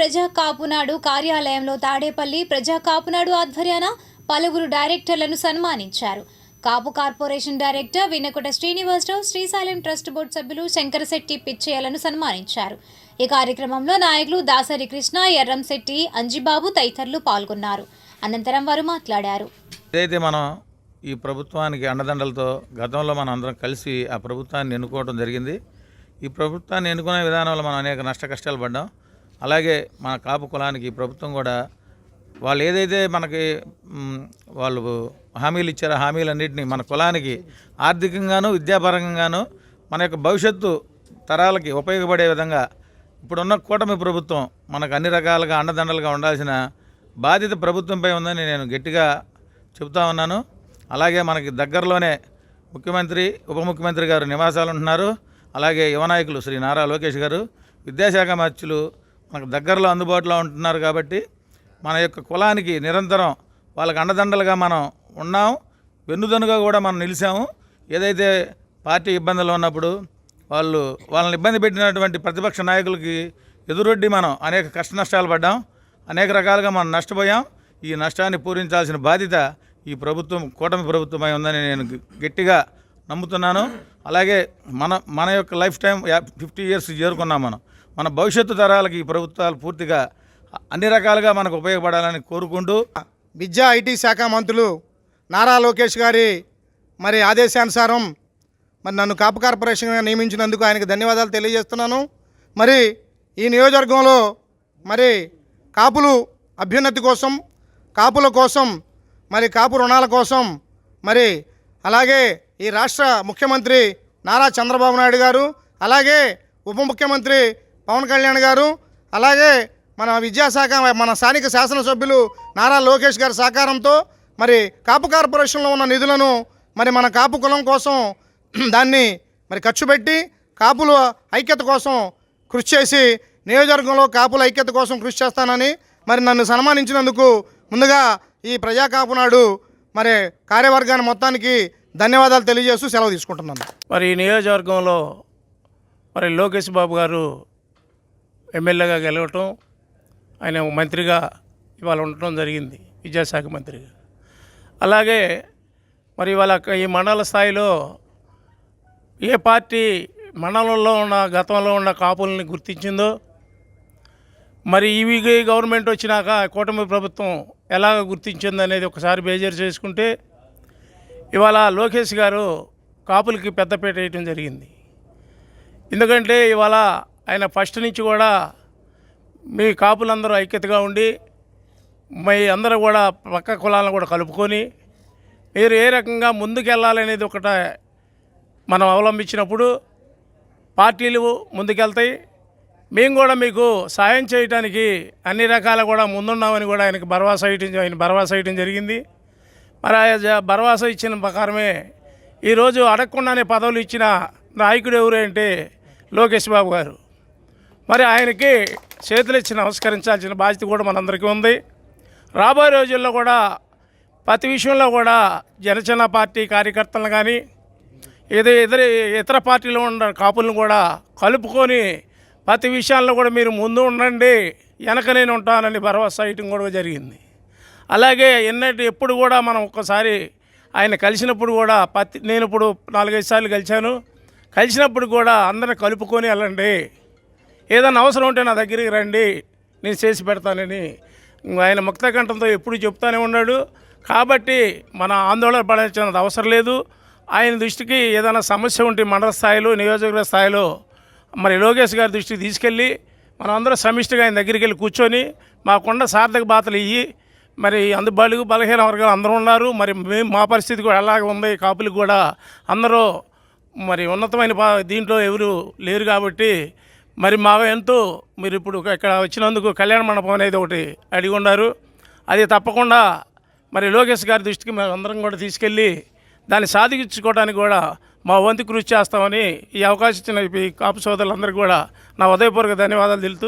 ప్రజా కాపునాడు కార్యాలయంలో తాడేపల్లి ప్రజా కాపునాడు ఆధ్వర్యాన పలువురు డైరెక్టర్లను సన్మానించారు. Kapu corporation director Vinakuta Srinivasarao Srisailam trust board సభ్యులు శంకరశెట్టి పిచ్చయ్యలను సన్మానించారు. ఈ కార్యక్రమంలో నాయకులు దాసరి కృష్ణ ఎర్రంశెట్టి అంజిబాబు తదితరులు పాల్గొన్నారు. అనంతరం వారు మాట్లాడారు. ఏదైతే మనం ఈ ప్రభుత్వానికి అండదండలతో గతంలో మనం అందరం కలిసి ఆ ప్రభుత్వాన్ని ఎన్నుకోవడం జరిగింది. ఈ ప్రభుత్వాన్ని ఎన్నుకునే విధానంలో మనం అనేక నష్ట కష్టాలు పడ్డాం. అలాగే మన కాపు కులానికి ప్రభుత్వం కూడా వాళ్ళు ఏదైతే మనకి వాళ్ళు హామీలు ఇచ్చారో హామీలన్నింటినీ మన కులానికి ఆర్థికంగాను విద్యాపరంగాను మన యొక్క భవిష్యత్తు తరాలకి ఉపయోగపడే విధంగా ఇప్పుడున్న కూటమి ప్రభుత్వం మనకు అన్ని రకాలుగా అండదండలుగా ఉండాల్సిన బాధ్యత ప్రభుత్వంపై ఉందని నేను గట్టిగా చెప్తా ఉన్నాను. అలాగే మనకి దగ్గరలోనే ముఖ్యమంత్రి ఉప ముఖ్యమంత్రి గారు నివాసాలు ఉంటున్నారు. అలాగే యువ నాయకులు శ్రీ నారా లోకేష్ గారు విద్యాశాఖ మంత్రులు మనకు దగ్గరలో అందుబాటులో ఉంటున్నారు కాబట్టి మన యొక్క కులానికి నిరంతరం వాళ్ళకి అండదండలుగా మనం ఉన్నాం. వెన్నుదనుగా కూడా మనం నిలిచాము. ఏదైతే పార్టీ ఇబ్బందులు ఉన్నప్పుడు వాళ్ళు వాళ్ళని ఇబ్బంది పెట్టినటువంటి ప్రతిపక్ష నాయకులకి ఎదురొడ్డి మనం అనేక కష్ట నష్టాలు పడ్డాం. అనేక రకాలుగా మనం నష్టపోయాం. ఈ నష్టాన్ని పూరించాల్సిన బాధ్యత ఈ ప్రభుత్వం కూటమి ప్రభుత్వమై ఉందని నేను గట్టిగా నమ్ముతున్నాను. అలాగే మన మన యొక్క లైఫ్ టైం ఫిఫ్టీ ఇయర్స్ చేరుకున్నాం మనం. మన భవిష్యత్తు తరాలకి ఈ ప్రభుత్వాలు పూర్తిగా అన్ని రకాలుగా మనకు ఉపయోగపడాలని కోరుకుంటూ విద్యా ఐటీ శాఖ మంత్రులు నారా లోకేష్ గారి మరి ఆదేశానుసారం మరి నన్ను కాపు కార్పొరేషన్గా నియమించినందుకు ఆయనకు ధన్యవాదాలు తెలియజేస్తున్నాను. మరి ఈ నియోజకవర్గంలో మరి కాపులు అభ్యున్నతి కోసం కాపుల కోసం మరి కాపు రుణాల కోసం మరి అలాగే ఈ రాష్ట్ర ముఖ్యమంత్రి నారా చంద్రబాబు నాయుడు గారు అలాగే ఉప ముఖ్యమంత్రి పవన్ కళ్యాణ్ గారు అలాగే మన విద్యాశాఖ మన స్థానిక శాసనసభ్యులు నారా లోకేష్ గారి సహకారంతో మరి కాపు కార్పొరేషన్లో ఉన్న నిధులను మరి మన కాపు కులం కోసం దాన్ని మరి ఖర్చు పెట్టి కాపుల ఐక్యత కోసం కృషి చేసి నియోజకవర్గంలో కాపుల ఐక్యత కోసం కృషి చేస్తానని మరి నన్ను సన్మానించినందుకు ముందుగా ఈ ప్రజా కాపునాడు మరి కార్యవర్గాన్ని మొత్తానికి ధన్యవాదాలు తెలియజేస్తూ సెలవు తీసుకుంటున్నాను. మరి ఈ నియోజకవర్గంలో మరి లోకేష్ బాబు గారు ఎమ్మెల్యేగా గెలవటం ఆయన మంత్రిగా ఇవాళ ఉండటం జరిగింది విద్యాశాఖ మంత్రిగా. అలాగే మరి ఇవాళ ఈ మండల స్థాయిలో ఏ పార్టీ మండలంలో ఉన్న గతంలో ఉన్న కాపుల్ని గుర్తించిందో మరి ఇవి గవర్నమెంట్ వచ్చినాక కూటమి ప్రభుత్వం ఎలాగ గుర్తించింది అనేది ఒకసారి బేజారు చేసుకుంటే ఇవాళ లోకేష్ గారు కాపులకి పెద్దపీట వేయటం జరిగింది. ఎందుకంటే ఇవాళ ఆయన ఫస్ట్ నుంచి కూడా మీ కాపులందరూ ఐక్యతగా ఉండి మీ అందరూ కూడా పక్క కులాలను కూడా కలుపుకొని మీరు ఏ రకంగా ముందుకెళ్ళాలనేది ఒకట మనం అవలంబించినప్పుడు పార్టీలు ముందుకెళ్తాయి. మేము కూడా మీకు సాయం చేయడానికి అన్ని రకాల కూడా ముందున్నామని కూడా ఆయనకి భరోసా ఇవ్వటం ఆయన భరోసా ఇవ్వటం జరిగింది. మరి ఆ జ- ఇచ్చిన ప్రకారమే ఈరోజు అడగకుండానే పదవులు ఇచ్చిన నాయకుడు ఎవరు అంటే లోకేష్ బాబు గారు. మరి ఆయనకి చేతులు ఇచ్చి నమస్కరించాల్సిన బాధ్యత కూడా మనందరికీ ఉంది. రాబోయే రోజుల్లో కూడా ప్రతి విషయంలో కూడా జనసేన పార్టీ కార్యకర్తలను కానీ ఏదో ఇతర ఇతర పార్టీలో ఉన్న కాపులను కూడా కలుపుకొని ప్రతి విషయాల్లో కూడా మీరు ముందు ఉండండి వెనక నేను ఉంటానని భరోసా ఇయటం కూడా జరిగింది. అలాగే ఎన్నటి ఎప్పుడు కూడా మనం ఒక్కసారి ఆయన కలిసినప్పుడు కూడా ప్రతి నేను ఇప్పుడు నాలుగైదు సార్లు కలిశాను. కలిసినప్పుడు కూడా అందరిని కలుపుకొని వెళ్ళండి. ఏదైనా అవసరం ఉంటే నా దగ్గరికి రండి నేను చేసి పెడతానని. ఆయన ముక్తకంఠంతో ఎప్పుడు చెప్తానే ఉన్నాడు. కాబట్టి మన ఆందోళన పడాల్సిన అవసరం లేదు. ఆయన దృష్టికి ఏదైనా సమస్య ఉంటే మండల స్థాయిలో నియోజకవర్గ స్థాయిలో మరి లోకేష్ గారి దృష్టికి తీసుకెళ్ళి మనం అందరం సమిష్టిగా ఆయన దగ్గరికి వెళ్ళి కూర్చొని మాకున్న సార్థక బాతలు ఇయ్యి మరి అందుబాటు బలహీన వర్గాలు అందరూ ఉన్నారు. మరి మేము మా పరిస్థితి కూడా అలాగే ఉంది. కాపులకు కూడా అందరూ మరి ఉన్నతమైన దీంట్లో ఎవరు లేరు కాబట్టి మరి మా ఎంతో మీరు ఇప్పుడు ఇక్కడ వచ్చినందుకు కళ్యాణ మండపం అనేది ఒకటి అడిగి ఉన్నారు. అది తప్పకుండా మరి లోకేష్ గారి దృష్టికి మేము అందరం కూడా తీసుకెళ్ళి దాన్ని సాధించుకోవడానికి కూడా మా వంతు కృషి చేస్తామని ఈ అవకాశం ఇచ్చిన ఈ కాపు సోదరులందరికీ కూడా నా ఉదయపూర్వక ధన్యవాదాలు తెలుపుతూ